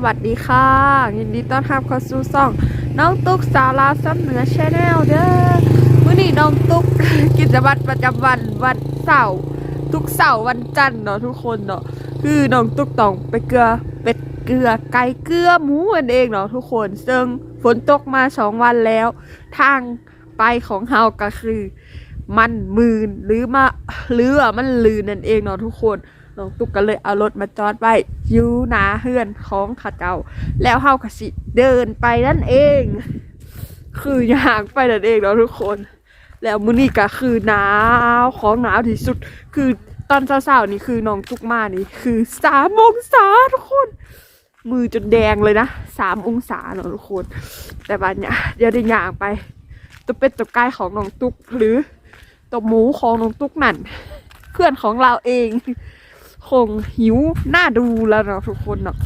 สวัสดีค่ะ ยินดีต้อนรับเข้าสู่ซ่อง น้องตุ๊กสาวลาวซ้ำเหนือชาแนลเด้อมื้อนี้น้องตุ๊กกิจวัตรประจำวันวันเสาร์ทุกเสาร์วันจันทร์เนาะทุกคนเนาะคือน้องตุ๊กต้องไปเกลือเป็ดเกลือไก่เกลือหมูกันเองเนาะทุกคน ซึ่งฝนตกมาสองวันแล้ว ทางไปของเฮาก็คือ มันมืนหรือมาหรือมันลืนนั่นเองเนาะทุกคน น้องตุ๊กก็เลยเอารถมาจอดไว้ยูนาเฮือนของข้าเจ้า แล้วเฮาก็สิเดินไปนั่นเอง คืออยากไปนั่นเองเนาะทุกคน แล้วมื้อนี้ก็คือหนาวของหนาวที่สุด คือตอนเช้าๆนี่คือน้องตุ๊กมานี่คือสามองศาทุกคน มือจนแดงเลยนะสามองศาเนาะทุกคน แต่บัดเนี่ยเดี๋ยวได้ย่างไปตัวเป็ดตัวไก่ของน้องตุ๊กหรือตัวหมูของน้องตุ๊กนั่นเพื่อนของเราเอง คงหิวหน้าดูแล้วเนาะทุกคนเนาะ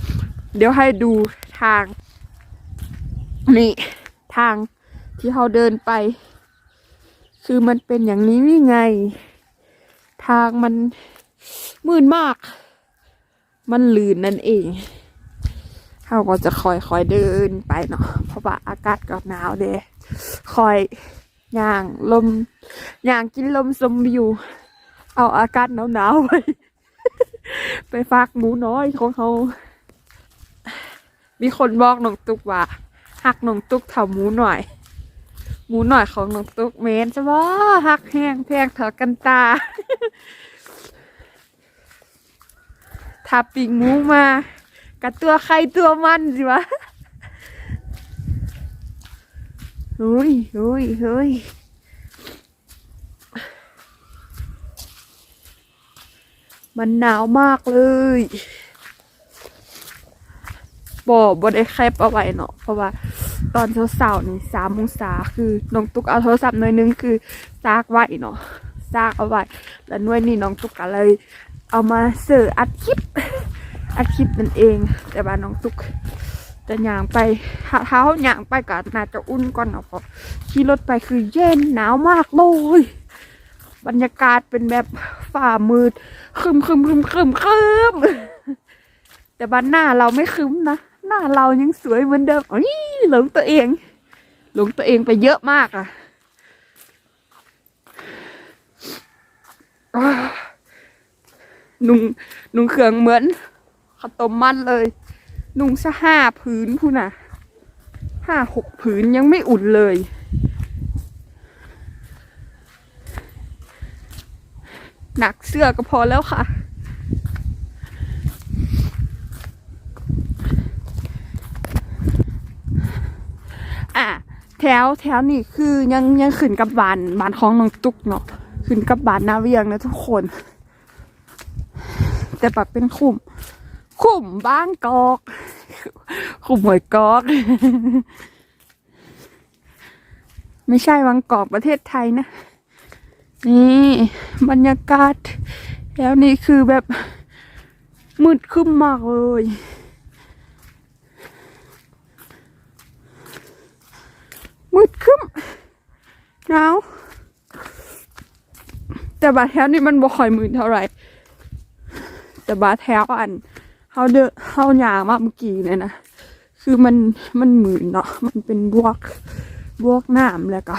เดี๋ยวให้ดูทาง นี่ทางที่เขาเดินไป คือมันเป็นอย่างนี้นี่ไง ทางมันมืดมาก มันลื่นนั่นเองเขาก็จะคอยคอยเดินไปเนาะเพราะว่าอากาศก็หนาวเด้คอยย่างลมย่างกินลมสมวิวเอาอากาศหนาวๆไป ไปฝากหมูน้อยของเขามีคนบอกน้องตุ๊กว่าหักน้องตุ๊กเท่าหมูหน่อย หมูหน่อยของน้องตุ๊กเมนจะว่าหักแห้งแพงเถากันตา ถ้าปิงหมูมา กับตัวใครตัวมันสิวะเฮ้ยเฮ้ยเฮ้ย มันหนาวมากเลยบ่บ่ได้แคบเอาไว้เนาะเพราะว่า ตอนเช้าๆนี่สามองศาคือน้องตุ๊กเอาโทรศัพท์หน่อยนึงคือซากไว้เนาะซากเอาไว้แล้วหน่วยนี่น้องตุ๊กก็เลย เอามาเสิร์อัดคลิปอัดคลิปนั่นเอง แต่ว่าน้องตุ๊กจะย่างไปถ้าเท้าย่างไปก็น่าจะอุ่นก่อนเนาะเพราะขี่รถไปคือเย็นหนาวมากเลย บรรยากาศเป็นแบบฝ่ามืดคึมคึมคึมคึมคึมแต่บ้านหน้าเราไม่คึมนะ หน้าเรายังสวยเหมือนเดิมอ๋อยหลงตัวเอง หลงตัวเองไปเยอะมากอะอ้านุ่งนุ่งเครื่องเหมือนข้าวต้มมันเลย นุ่งซะห้าผืนพูน่ะห้าหกผืนยังไม่อุ่นเลย หนักเสื้อก็พอแล้วค่ะ อะแถวแถวนี่คือยังยังขึ้นกับบานบานของน้องตุ๊กเนาะขึ้นกับบานนาเวียงนะทุกคน แต่แบบเป็นขุมขุมบ้างกอก ขุมหวยกอก ไม่ใช่วังกอกประเทศไทยนะ นี่บรรยากาศ แล้วนี่คือแบบมืดคึ้มมากเลย มืดคึ้มหนาวแต่บาดแถวนี่มันบ่ค่อยมืดเท่าไหร่ แต่บาดแถวอันเขาเดนเขาหยามากเมื่อกี้เนี่ยนะคือมันมันหมืนเนาะมันเป็นบวกบวกน้ำแล้วก็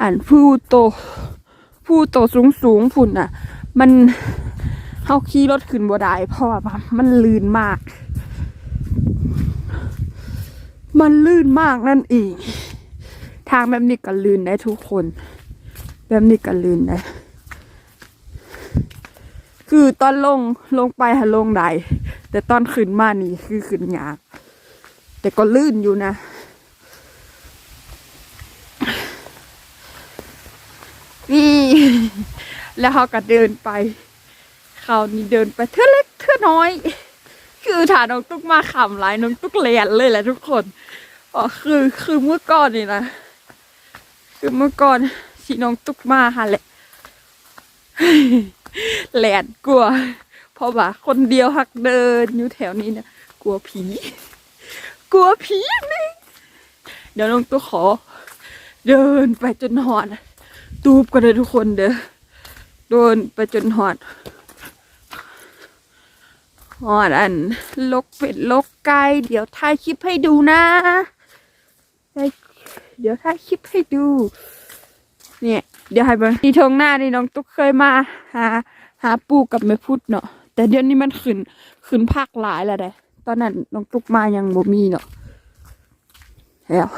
อันผู้โต ผู้โตสูงสูงๆพุ่นอะ มันเขาขี่รถขึ้นบ่ได้เพราะว่ามันลื่นมาก มันลื่นมากนั่นเอง ทางแบบนี้ก็ลื่นได้ทุกคน แบบนี้ก็ลื่นได้คือตอนลงลงไปหาลงได้แต่ตอนขึ้นมานี่คือขึ้นยากแต่ก็ลื่นอยู่นะ นี่ แล้วเขาก็เดินไปเขานี่เดินไปเท่าเล็กเท่าน้อย คือฐาน้องตุ๊กมาขำหลายน้องตุ๊กเลียนเลยแหละทุกคนอ๋อคือคือเมื่อก่อนนี่นะคือเมื่อก่อนสีน้องตุ๊กมาค่ะแหละแหลนกลัว เพราะว่าคนเดียวหักเดินอยู่แถวนี้นี่ยกลัวผี กลัวผีนี่เดี๋ยวน้องตุ๊กขอ เดินไปจนหอด ตูบกันเลยทุกคนเด้อโดนไปจนหอดหอดอัน ลกเป็ดลกไก่เดี๋ยวถ่ายคลิปให้ดูนะเดี๋ยวถ่ายคลิปให้ดู เนี่ย เดี๋ยวให้บิ่งที่ทงหน้านี่น้องตุ๊กเคยมา หา หาปูกับแม่พุดเนาะแต่เดี๋ยวนี้มันขึ้นขึ้นภาคหลายแล้วเด้ตอนนั้นน้องตุ๊กมายังบ่มีเนาะแล้ว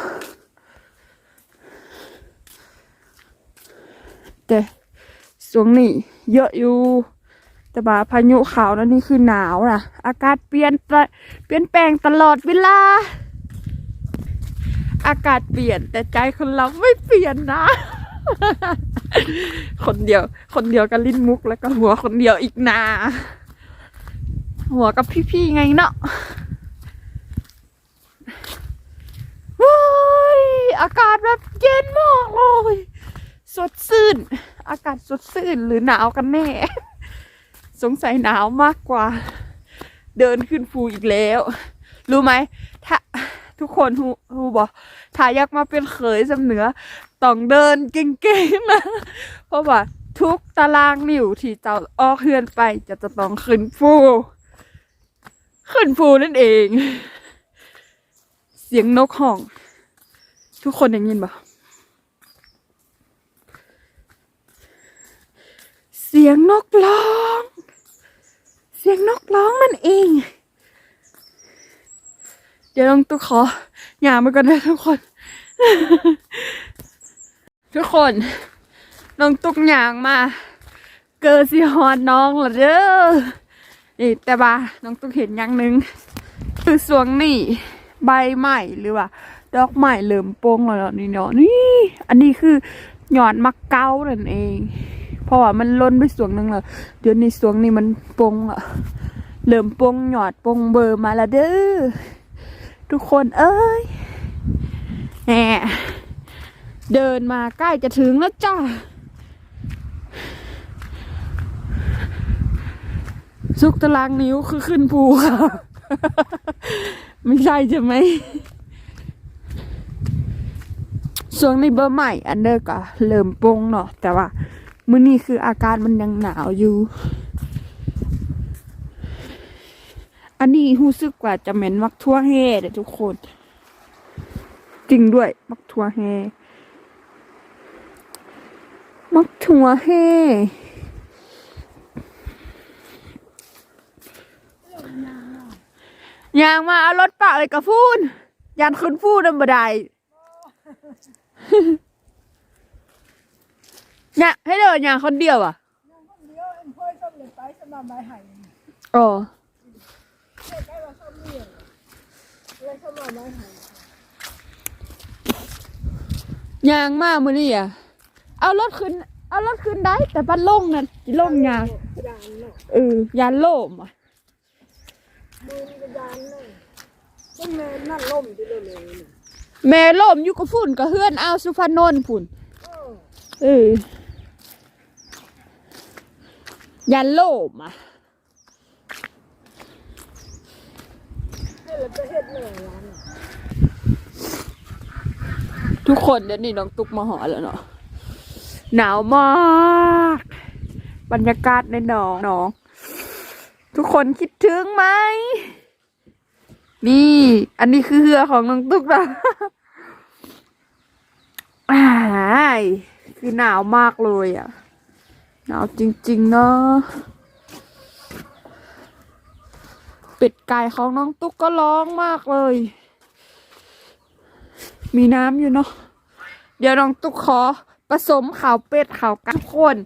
แต่ช่วงนี้เยอะอยู่ แต่ว่าพายุขาวนั่นนี่คือหนาวนะอากาศเปลี่ยนเปลี่ยนแปลงตลอดเวลา อากาศเปลี่ยนแต่ใจคนเราไม่เปลี่ยนนะ คนเดียว คนเดียวกับลิ้นมุกแล้วก็หัวคนเดียวอีกนา หัวกับพี่ๆไงเนาะว้ายอากาศแบบเย็นมากเลย สดชื่น อากาศสดชื่นหรือหนาวกันแน่ สงสัยหนาวมากกว่า เดินขึ้นภูอีกแล้ว รู้ไหมถ้าทุกคนฮูฮูบอกถ้าอยากมาเป็นเขยสำเหนือ ต้องเดินเก่งๆนะ เพราะว่าทุกตารางนิ้วที่เจ้าออกเฮือนไปจะจะต้องขึ้นภูขึ้นภูนั่นเอง เสียงนกห้อง ทุกคนได้ยินปะ เสียงนกร้อง เสียงนกร้องนั่นเอง เดี๋ยวลองตุ๊กขออย่ามาก่อนนะทุกคน ทุกคนน้องตุกหยางมา เกิดสิฮอนน้องหรอเด้อนี่แต่ว่าน้องตุกเห็นอย่างหนึ่งคือสวงนี่ใบใหม่หรือว่า ดอกใหม่เริ่มโปงแล้วเนาะนี่เนาะนี่ อันนี้คือหยอดมักเก้านั่นเอง เพราะว่ามันล้นไปสวงหนึ่งแล้วเดี๋ยวนี้สวงนี้มันปงอะเริ่มปงหยอดปงเบอร์มาล้วเด้อทุกคนเอ้ยแหมเดินมาใกล้จะถึงแล้วจ้าสุกตารางนิ้วคือขึ้นภูค่ะ ไม่ใช่ใช่ไหมส่วนในเบอร์ใหม่อันเดอร์ก็เริ่มปงเนาะแต่ว่า มื้อนี้คืออาการมันยังหนาวอยู่ อันนี้รู้สึกว่าจะเหม็นมักทั่วแห่เด้ทุกคน จริงด้วย มักทั่วแห่มักทั่วแห่ยางมาเอารถปะเลยกระฟูนยานขึ้นฟูนำบ่ได้ เนี่ยให้เดินอย่างคนเดียวอะเดียวเอ็มเพื่อนส้มเลยไปสมาใบไห่อ๋อใกล้ว่าส้มเลี้ยงเลยสมาใบไห่ยางมากมือนี่อะ เอารถขึ้น เอารถขึ้นได้ แต่บันลงนั่นสิลงยางยานเนาะเออยานโล่มอะมือมันก็ยานเนาะต้นแม่นั่นล่มที่เลยเลยเนี่ยแม่ล่มอยู่กับฝุ่นกับเฮือนเอาสุพรรณนนท์ฝุ่น เออเออยานโลมอะให้เราทุกคนเดี๋ยวนี้น้องตุ๊กมาหอแล้วเนาะหนาวมาก บรรยากาศในหนองหนอง ทุกคนคิดถึงไหม นี่ อันนี้คือเรือของน้องตุ๊กนะอ้ายคือหนาวมากเลยอะ หนาวจริงๆเนาะปิดไก่ของน้องตุ๊กก็ร้องมากเลย มีน้ำอยู่เนาะเดี๋ยวน้องตุ๊กขอผสมข่าวเป็ดข่าวไก่ทุคน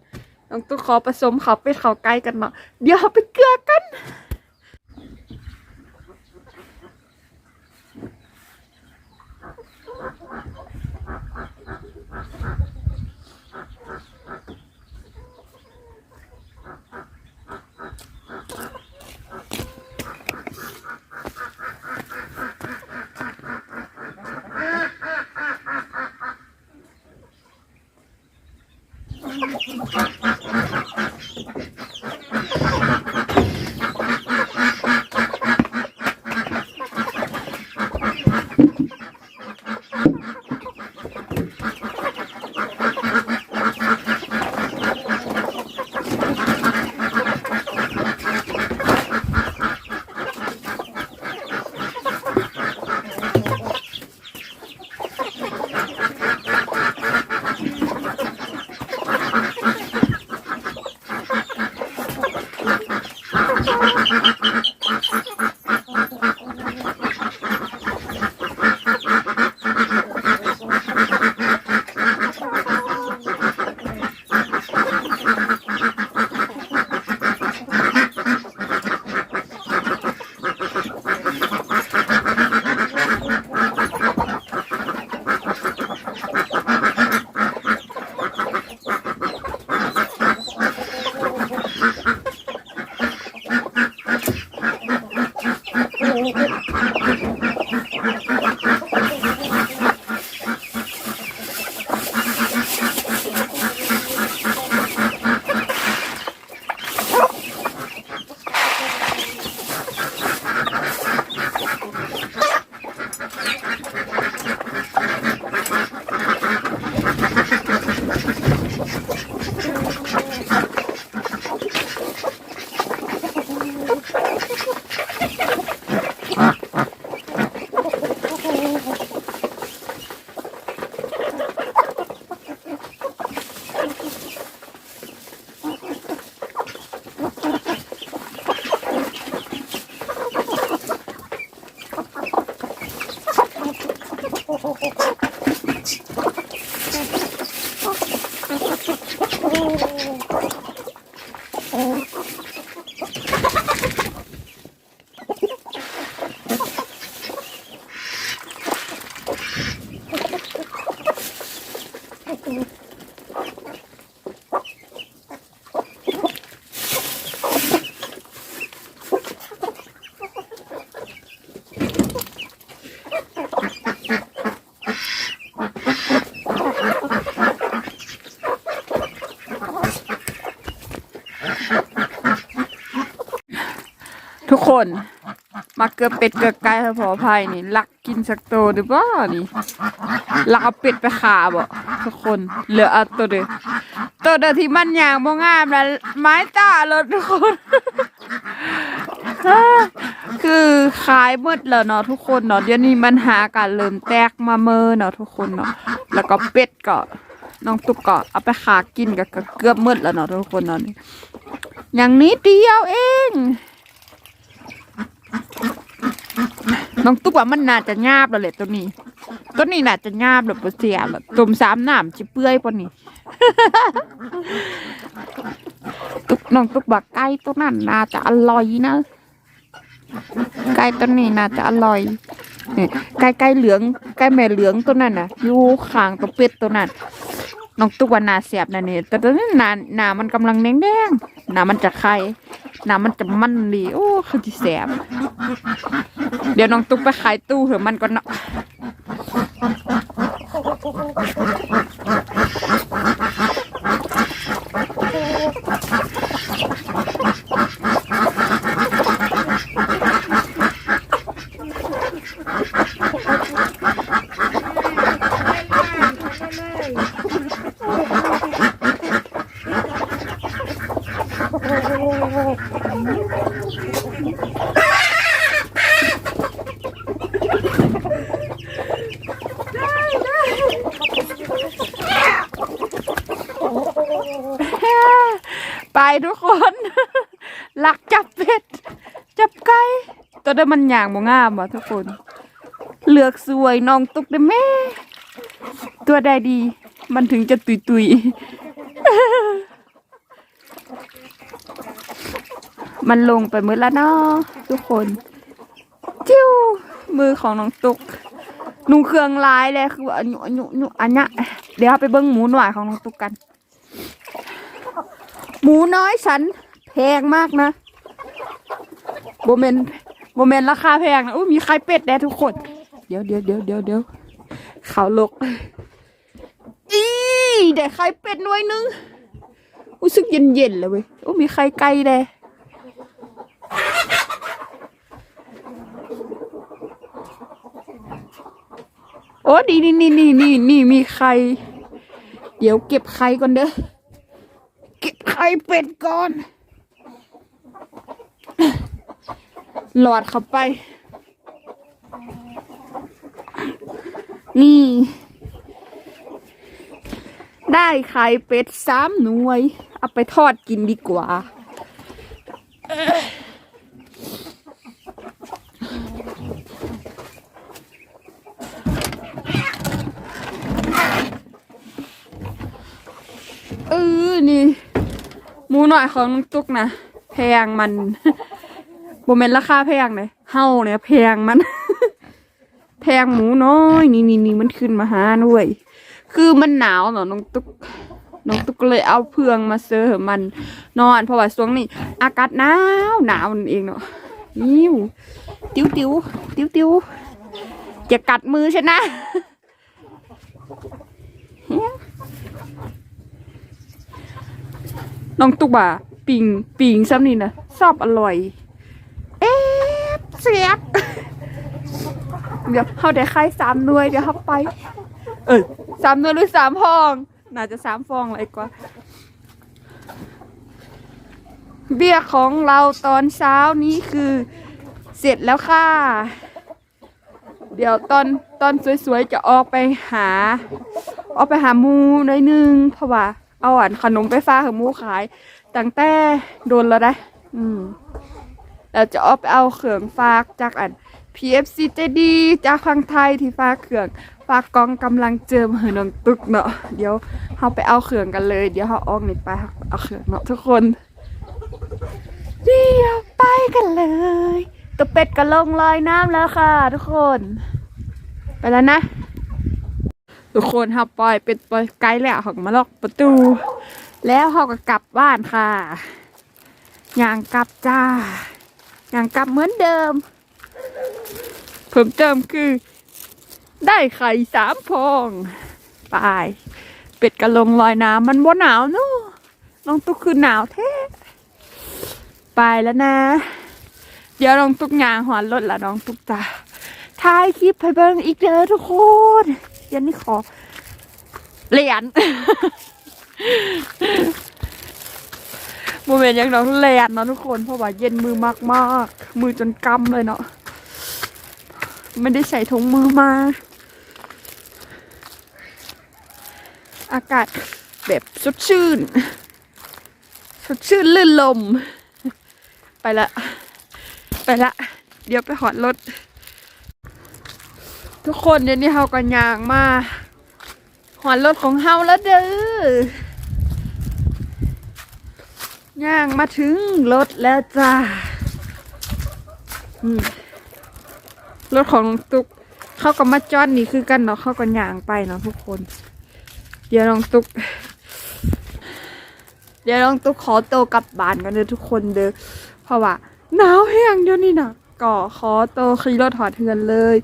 น้องตุ๊กขอผสมข่าวเป็ดข่าวไก่กันเนาะเดี๋ยวไปเกลือกัน นมาเกือบเป็ดเกือบไก่พอภัยนี่ลักกินสักตัวหรือเปล่านี่ลักเอาเป็ดไปขาบ่ทุกคนเหลือเอาตัวเดียวตัวเดียวที่มันอย่างบ่งามนะไม้ตาเลยทุกคนคือขายหมดแล้วเนาะทุกคนเนาะเดี๋ยวนี้มันหาการเริ่มแตกมาเมอเนาะทุกคนเนาะแล้วก็เป็ดก็น้องตุ๊กก็เอาไปขากินก็เกือบหมดแล้วเนาะทุกคนเนาะอย่างนี้เดียวเอง น้องตุ๊กว่ามันน่าจะงาบแล้วแหละตัวนี้ ตัวนี้น่าจะงาบแบบเสียแบบตุ่มสามหนามจิเปื่อยปะนี่ตุ๊กน้องตุ๊กบอกไก่ตัวนั้นน่าจะอร่อยนะไก่ตัวนี้น่าจะอร่อยนี่ไก่ไก่เหลืองไก่แม่เหลืองตัวนั้นน่ะอยู่ข้างตัวเป็ดตัวนั้นน้องตุ๊กว่านาเสียบนะเนี่ยแต่ตัวนี้หนาหนามันกำลังแดงแดงๆหนามันจะไข่ นามันจะมันดีโอ้คือที่แสบเดี๋ยวน้องตุ๊กไปขายตู้เถอะมันก็เนาะ ไปทุกคน หลักจับเป็ด จับไก่ตัวเดิมมันอย่างบ่งามว่ะทุกคน เลือกสวยน้องตุกได้แม่ ตัวใดดี มันถึงจะตุยตุยมันลงไปมือละเนาะทุกคน มือของน้องตุ๊กหนูเครื่องลายเลยคือว่าอันยุอันยุอันยุอันเนี้ยเดี๋ยวไปเบิ้งหมูหน่อยของน้องตุ๊กกัน หมูน้อยฉันแพงมากนะโบเมนโบเมนราคาแพงนะอุ้ยมีไข่เป็ดแน่ทุกคน เดี๋ยวเดี๋ยวเดี๋ยวเดี๋ยวเดี๋ยวขาวลกอีได้ไข่เป็ดหน่วยหนึงรู้สึกเย็นเย็นๆเลยเว้ยโอ้มีไข่ไก่แด โอ้ดีนี่นี่นี่นี่นี่มีไข่เดี๋ยวเก็บไข่ก่อนเด้อเก็บไข่เป็ดก่อน หลอดเข้าไป นี่ ได้ไข่เป็ดสามหน่วย เอาไปทอดกินดีกว่า เออ นี่ หน่อยของน้องตุ๊กนะแพงมันโบเมนราคาแพงเลยเฮาเนี่ยแพงมัน แพงหมูน้อยนี่นี่นี่มันขึ้นมาหาด้วย คือมันหนาวเนาะน้องตุ๊กน้องตุ๊กก็เลยเอาเพืองมาเซอร์มันนอน เพราะว่าช่วงนี้ อากาศหนาวหนาวนั่นเองเนาะนิ้วติ้วติ้วติ้วติ้วอย่ากัดมือฉันนะ น้องตุ๊กบ่าปิงปิงซ้ำนี่นะชอบอร่อย เอ๊ะเสียบเดี๋ยวเขาได้ไข่สามหน่วยเดี๋ยวเขาไป เออสามหน่วยหรือสามฟอง น่าจะสามฟองเลยกว่า เบี้ยของเราตอนเช้านี้คือ เสร็จแล้วค่ะ เดี๋ยวตอนตอนสวยๆจะออกไปหา ออกไปหาหมูหน่อยหนึงเพราะว่า เอาอันขนมไปฟ้ากกับหมูขายตั้งแต่โดนแล้วได้อืมแล้วจะเอาไปเอาเครื่องฝากจากอัน PFC ใจดีจากฟังไทยที่ฝากเครื่องฝากกองกำลังเจิมเหือนองตึกเนาะเดี๋ยวเราไปเอาเครื่องกันเลย เดี๋ยวเราออกนี่ไปเอาเครื่องเนาะทุกคนเดี๋ยวไปกันเลยตัวเป็ดก็ลงลอยน้ำแล้วค่ะ ทุกคน ไปแล้วนะ ทุกคนเฮาปล่อยเป็ดปล่อยไกลแล้วเขามาล็อกประตู แล้วเขาก็กลับบ้านค่ะอย่างกลับจ้าอย่างกลับเหมือนเดิม เพิ่มเติมคือ ได้ไข่สามฟองไปเป็ดกระลงลอยน้ำมันบ่หนาวเนอะน้องตุ๊กคือหนาวแท้ไปแล้วนะ เดี๋ยวน้องตุ๊กยางหอนรถละน้องตุ๊กจ้าถ่ายคลิปให้เบิ่งอีกเด้อทุกคน ยันนี่ขอเหรียญโมเมนต์ยังน้องแลนเนาะทุกคนเพราะว่าเย็นมือมากๆมือจนกำเลยเนาะไม่ได้ใส่ถุงมือมา อากาศแบบสดชื่น สดชื่นลื่นลม ไปละ ไปละ เดี๋ยวไปหอดรถ ทุกคนเดี๋ยวนี้เฮากันยางมาหอดรถของเฮาแล้วเด้อย่างมาถึงรถแล้วจ้ารถของตุ๊กเข้ากับมาจอดนี่คือกันเนาะเข้ากันยางไปเนาะทุกคน เดี๋ยวน้องตุ๊กเดี๋ยวน้องตุ๊กขอโตกลับบ้านกันเด้อทุกคนเด้อเพราะว่าหนาวแห้งเดี๋ยวนี้นะ ก็ขอโตคีโรถถอดเทือนเลย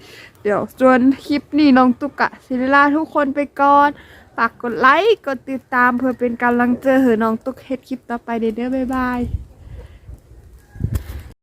เดี๋ยวจวนคลิปนี้น้องตุ๊กะศิริลาทุกคนไปก่อนฝากกดไลค์ กดติดตามเพื่อเป็นกำลังใจให้น้องตุ๊กเฮ็ดคลิปต่อไปเด้อเด้อบ๊ายบาย